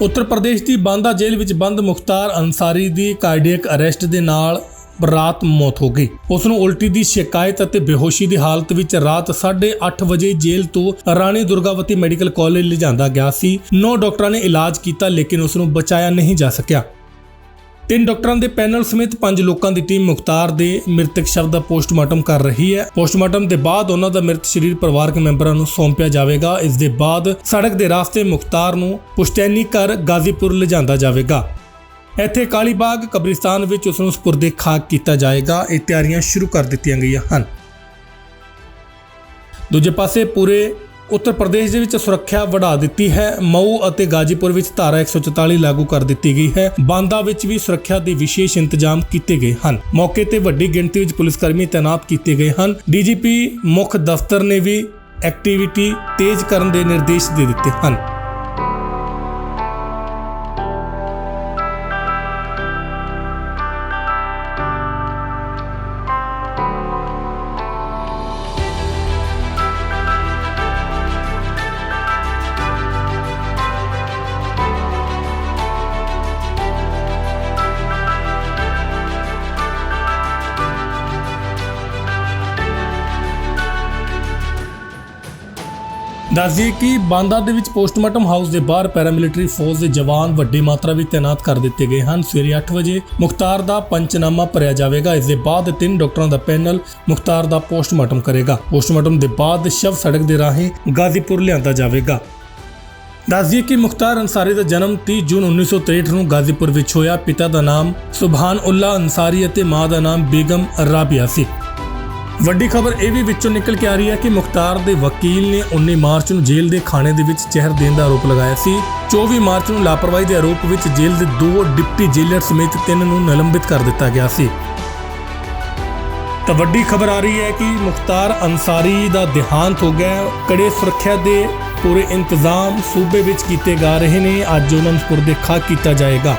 ਉੱਤਰ ਪ੍ਰਦੇਸ਼ ਦੀ ਬਾਂਦਾ ਜੇਲ੍ਹ ਵਿੱਚ ਬੰਦ ਮੁਖਤਾਰ ਅਨਸਾਰੀ ਦੀ cardiac arrest ਦੇ ਨਾਲ ਰਾਤ ਮੌਤ ਹੋ ਗਈ। ਉਸ ਨੂੰ ਉਲਟੀ ਦੀ ਸ਼ਿਕਾਇਤ ਅਤੇ ਬੇਹੋਸ਼ੀ ਦੀ ਹਾਲਤ ਵਿੱਚ ਰਾਤ 8:30 ਵਜੇ ਜੇਲ੍ਹ ਤੋਂ ਰਾਣੀ ਦੁਰਗਾਵਤੀ ਮੈਡੀਕਲ ਕਾਲਜ ਲਿਜਾਂਦਾ ਗਿਆ ਸੀ। ਨੌ ਡਾਕਟਰਾਂ ਨੇ ਇਲਾਜ ਕੀਤਾ, ਲੇਕਿਨ ਉਸ ਨੂੰ ਬਚਾਇਆ ਨਹੀਂ ਜਾ ਸਕਿਆ। ਤਿੰਨ ਡਾਕਟਰਾਂ ਦੇ ਪੈਨਲ ਸਮੇਤ ਪੰਜ ਲੋਕਾਂ ਦੀ ਟੀਮ ਮੁਖਤਾਰ ਦੇ ਮ੍ਰਿਤਕ ਸ਼ਵ ਦਾ ਪੋਸਟਮਾਰਟਮ ਕਰ ਰਹੀ ਹੈ। ਪੋਸਟਮਾਰਟਮ ਦੇ ਬਾਅਦ ਉਹਨਾਂ ਦਾ ਮ੍ਰਿਤ ਸਰੀਰ ਪਰਿਵਾਰਕ ਮੈਂਬਰਾਂ ਨੂੰ ਸੌਂਪਿਆ ਜਾਵੇਗਾ। ਇਸ ਦੇ ਬਾਅਦ ਸੜਕ ਦੇ ਰਾਸਤੇ ਮੁਖਤਾਰ ਨੂੰ ਪੁਸ਼ਤੈਨੀ ਕਰ ਗਾਜ਼ੀਪੁਰ ਲਿਜਾਂਦਾ ਜਾਵੇਗਾ। ਇੱਥੇ ਕਾਲੀਬਾਗ ਕਬਰਿਸਤਾਨ ਵਿੱਚ ਉਸ ਨੂੰ ਸਪੁਰਦੇ ਖਾਕ ਕੀਤਾ ਜਾਏਗਾ। ਇਹ ਤਿਆਰੀਆਂ ਸ਼ੁਰੂ ਕਰ ਦਿੱਤੀਆਂ ਗਈਆਂ ਹਨ। ਦੂਜੇ ਪਾਸੇ ਪੂਰੇ ਉੱਤਰ ਪ੍ਰਦੇਸ਼ ਦੇ ਵਿੱਚ ਸੁਰੱਖਿਆ ਵਧਾ ਦਿੱਤੀ ਹੈ। ਮਊ ਅਤੇ ਗਾਜੀਪੁਰ ਵਿੱਚ ਧਾਰਾ 144 ਲਾਗੂ ਕਰ ਦਿੱਤੀ ਗਈ ਹੈ। ਬਾਂਦਾ ਵਿੱਚ ਵੀ ਸੁਰੱਖਿਆ ਦੇ ਵਿਸ਼ੇਸ਼ ਇੰਤਜ਼ਾਮ ਕੀਤੇ ਗਏ ਹਨ। ਮੌਕੇ ਤੇ ਵੱਡੀ ਗਿਣਤੀ ਵਿੱਚ ਪੁਲਿਸ ਕਰਮੀ ਤਾਇਨਾਤ ਕੀਤੇ ਗਏ ਹਨ। ਡੀਜੀਪੀ ਮੁੱਖ ਦਫ਼ਤਰ ਨੇ ਵੀ ਐਕਟੀਵਿਟੀ ਤੇਜ਼ ਕਰਨ ਦੇ ਨਿਰਦੇਸ਼ ਦੇ ਦਿੱਤੇ ਹਨ। ਦੱਸਦੀਏ ਕਿ ਬਾਂਦਾ ਦੇ ਵਿੱਚ ਪੋਸਟਮਾਰਟਮ ਹਾਊਸ ਦੇ ਬਾਹਰ ਪੈਰਾਮਿਲਟਰੀ ਫੋਰਸ ਦੇ ਜਵਾਨ ਵੱਡੀ ਮਾਤਰਾ ਵਿੱਚ ਤਾਇਨਾਤ ਕਰ ਦਿੱਤੇ ਗਏ ਹਨ। ਸਵੇਰੇ 8 ਵਜੇ ਮੁਖਤਾਰ ਦਾ ਪੰਚਨਾਮਾ ਭਰਿਆ ਜਾਵੇਗਾ। ਇਸ ਦੇ ਬਾਅਦ ਤਿੰਨ ਡਾਕਟਰਾਂ ਦਾ ਪੈਨਲ ਮੁਖਤਾਰ ਦਾ ਪੋਸਟਮਾਰਟਮ ਕਰੇਗਾ। ਪੋਸਟਮਾਰਟਮ ਦੇ ਬਾਅਦ ਸ਼ਵ ਸੜਕ ਦੇ ਰਾਹੀਂ ਗਾਜ਼ੀਪੁਰ ਲਿਆਂਦਾ ਜਾਵੇਗਾ। ਦੱਸਦੀਏ ਕਿ ਮੁਖਤਾਰ ਅੰਸਾਰੀ ਦਾ ਜਨਮ 30 ਜੂਨ 1963 ਨੂੰ ਗਾਜ਼ੀਪੁਰ ਵਿੱਚ ਹੋਇਆ। ਪਿਤਾ ਦਾ ਨਾਮ ਸੁਭਾਨ ਉੱਲਾ ਅੰਸਾਰੀ ਅਤੇ ਮਾਂ ਦਾ ਨਾਮ ਬੇਗਮ ਰਾਬੀਆ ਸੀ। ਵੱਡੀ ਖਬਰ ਇਹ ਵੀ ਵਿੱਚੋਂ ਨਿਕਲ ਕੇ ਆ ਰਹੀ ਹੈ ਕਿ ਮੁਖਤਾਰ ਦੇ ਵਕੀਲ ਨੇ 19 ਮਾਰਚ ਨੂੰ ਜੇਲ੍ਹ ਦੇ ਖਾਣੇ ਦੇ ਵਿੱਚ ਜ਼ਹਿਰ ਦੇਣ ਦਾ ਆਰੋਪ ਲਗਾਇਆ ਸੀ। 24 ਮਾਰਚ ਨੂੰ ਲਾਪਰਵਾਹੀ ਦੇ ਆਰੋਪ ਵਿੱਚ ਜੇਲ੍ਹ ਦੇ ਦੋ ਡਿਪਟੀ ਜੇਲਰ ਸਮੇਤ ਤਿੰਨ ਨੂੰ ਨਿਲੰਬਿਤ ਕਰ ਦਿੱਤਾ ਗਿਆ ਸੀ। ਤਾਂ ਵੱਡੀ ਖਬਰ ਆ ਰਹੀ ਹੈ ਕਿ ਮੁਖਤਾਰ ਅਨਸਾਰੀ ਦਾ ਦੇਹਾਂਤ ਹੋ ਗਿਆ। ਕੜੇ ਸੁਰੱਖਿਆ ਦੇ ਪੂਰੇ ਇੰਤਜ਼ਾਮ ਸੂਬੇ ਵਿੱਚ ਕੀਤੇ ਜਾ ਰਹੇ ਨੇ। ਅੱਜ ਉਹਨਾਂ ਨੂੰ ਸਪੁਰਦੇ ਖਾਕ ਕੀਤਾ ਜਾਏਗਾ।